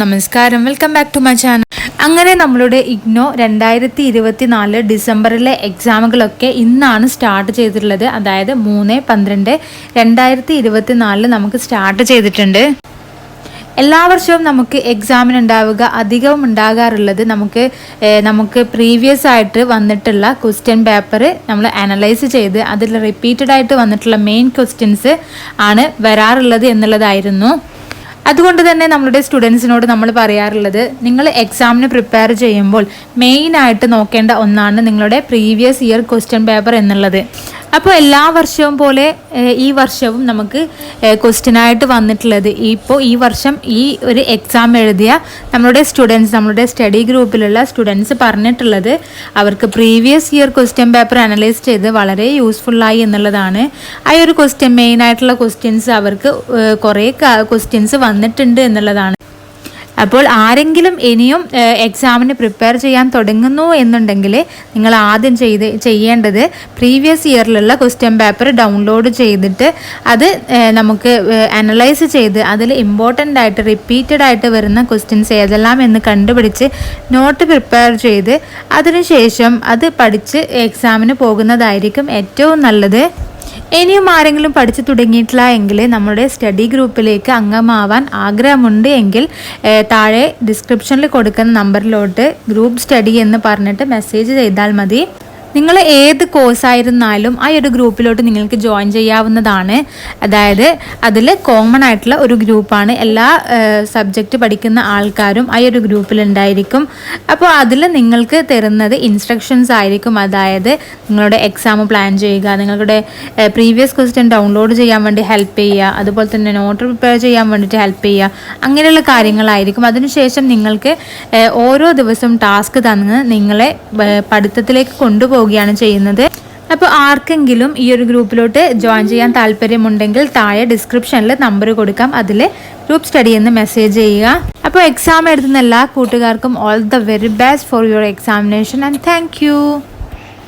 നമസ്കാരം. Welcome back to my channel അങ്ങനെ നമ്മളുടെ ഇഗ്നോ രണ്ടായിരത്തി ഇരുപത്തി നാല് ഡിസംബറിലെ എക്സാമുകളൊക്കെ ഇന്നാണ് സ്റ്റാർട്ട് ചെയ്തിട്ടുള്ളത്. അതായത് മൂന്ന് പന്ത്രണ്ട് രണ്ടായിരത്തി ഇരുപത്തി നാലിൽ നമുക്ക് സ്റ്റാർട്ട് ചെയ്തിട്ടുണ്ട്. എല്ലാ വർഷവും നമുക്ക് എക്സാമിന് ഉണ്ടാവുക അധികവും ഉണ്ടാകാറുള്ളത് നമുക്ക് നമുക്ക് പ്രീവിയസ് ആയിട്ട് വന്നിട്ടുള്ള ക്വസ്റ്റ്യൻ പേപ്പർ നമ്മൾ അനലൈസ് ചെയ്ത് അതിൽ റിപ്പീറ്റഡ് ആയിട്ട് വന്നിട്ടുള്ള മെയിൻ ക്വസ്റ്റ്യൻസ് ആണ് വരാറുള്ളത് എന്നുള്ളതായിരുന്നു. അതുകൊണ്ട് തന്നെ നമ്മുടെ സ്റ്റുഡൻസിനോട് നമ്മൾ പറയാറുള്ളത് നിങ്ങൾ എക്സാമിന് പ്രിപ്പയർ ചെയ്യുമ്പോൾ മെയിനായിട്ട് നോക്കേണ്ട ഒന്നാണ് നിങ്ങളുടെ പ്രീവിയസ് ഇയർ ക്വസ്റ്റ്യൻ പേപ്പർ എന്നുള്ളത്. അപ്പോൾ എല്ലാ വർഷവും പോലെ ഈ വർഷവും നമുക്ക് ക്വസ്റ്റ്യനായിട്ട് വന്നിട്ടുള്ളത്. ഇപ്പോൾ ഈ വർഷം ഈ ഒരു എക്സാം എഴുതിയ നമ്മുടെ സ്റ്റുഡൻസ് നമ്മുടെ സ്റ്റഡി ഗ്രൂപ്പിലുള്ള സ്റ്റുഡൻസ് പറഞ്ഞിട്ടുള്ളത് അവർക്ക് previous year question paper analyse ചെയ്ത് വളരെ യൂസ്ഫുള്ളായി എന്നുള്ളതാണ്. ആ ഒരു ക്വസ്റ്റ്യൻ മെയിനായിട്ടുള്ള ക്വസ്റ്റ്യൻസ് അവർക്ക് കുറേ ക്വസ്റ്റ്യൻസ് വന്നിട്ടുണ്ട് എന്നുള്ളതാണ്. അപ്പോൾ ആരെങ്കിലും ഇനിയും എക്സാമിന് പ്രിപ്പയർ ചെയ്യാൻ തുടങ്ങുന്നു എന്നുണ്ടെങ്കിൽ നിങ്ങൾ ആദ്യം ചെയ്ത് ചെയ്യേണ്ടത് പ്രീവിയസ് ഇയറിലുള്ള ക്വസ്റ്റ്യൻ പേപ്പർ ഡൗൺലോഡ് ചെയ്തിട്ട് അത് നമുക്ക് അനലൈസ് ചെയ്ത് അതിൽ ഇമ്പോർട്ടന്റ് ആയിട്ട് റിപ്പീറ്റഡ് ആയിട്ട് വരുന്ന ക്വസ്റ്റ്യൻസ് ഏതെല്ലാം എന്ന് കണ്ടുപിടിച്ച് നോട്ട് പ്രിപ്പയർ ചെയ്ത് അതിനുശേഷം അത് പഠിച്ച് എക്സാമിന് പോകുന്നതായിരിക്കും ഏറ്റവും നല്ലത്. ഇനിയും ആരെങ്കിലും പഠിച്ചു തുടങ്ങിയിട്ടില്ല എങ്കിൽ നമ്മുടെ സ്റ്റഡി ഗ്രൂപ്പിലേക്ക് അംഗമാവാൻ ആഗ്രഹമുണ്ട് എങ്കിൽ താഴെ ഡിസ്ക്രിപ്ഷനിൽ കൊടുക്കുന്ന നമ്പറിലോട്ട് ഗ്രൂപ്പ് സ്റ്റഡി എന്ന് പറഞ്ഞിട്ട് മെസ്സേജ് ചെയ്താൽ മതി. നിങ്ങൾ ഏത് കോഴ്സായിരുന്നാലും ആ ഒരു ഗ്രൂപ്പിലോട്ട് നിങ്ങൾക്ക് ജോയിൻ ചെയ്യാവുന്നതാണ്. അതായത് അതിൽ കോമൺ ആയിട്ടുള്ള ഒരു ഗ്രൂപ്പാണ്. എല്ലാ സബ്ജക്റ്റ് പഠിക്കുന്ന ആൾക്കാരും ആ ഒരു ഗ്രൂപ്പിലുണ്ടായിരിക്കും. അപ്പോൾ അതിൽ നിങ്ങൾക്ക് തരുന്നത് ഇൻസ്ട്രക്ഷൻസ് ആയിരിക്കും. അതായത് നിങ്ങളുടെ എക്സാം പ്ലാൻ ചെയ്യുക നിങ്ങളുടെ പ്രീവിയസ് ക്വസ്റ്റ്യൻ ഡൗൺലോഡ് ചെയ്യാൻ വേണ്ടി ഹെൽപ്പ് ചെയ്യുക അതുപോലെ തന്നെ നോട്ട് പ്രിപ്പയർ ചെയ്യാൻ വേണ്ടിയിട്ട് ഹെൽപ്പ് ചെയ്യുക അങ്ങനെയുള്ള കാര്യങ്ങളായിരിക്കും. അതിനുശേഷം നിങ്ങൾക്ക് ഓരോ ദിവസവും ടാസ്ക് തന്ന് നിങ്ങളെ പഠിത്തത്തിലേക്ക് പഠിത്തത്തിലേക്ക് കൊണ്ടുപോവുകയാണ് ചെയ്യുന്നത്. അപ്പോൾ ആർക്കെങ്കിലും ഈ ഒരു ഗ്രൂപ്പിലോട്ട് ജോയിൻ ചെയ്യാൻ താല്പര്യമുണ്ടെങ്കിൽ താഴെ ഡിസ്ക്രിപ്ഷനിൽ നമ്പർ കൊടുക്കാം. അതിൽ ഗ്രൂപ്പ് സ്റ്റഡി എന്ന് മെസ്സേജ് ചെയ്യുക. അപ്പോൾ എക്സാം എഴുതുന്ന എല്ലാ കൂട്ടുകാർക്കും all the very best for your examination and thank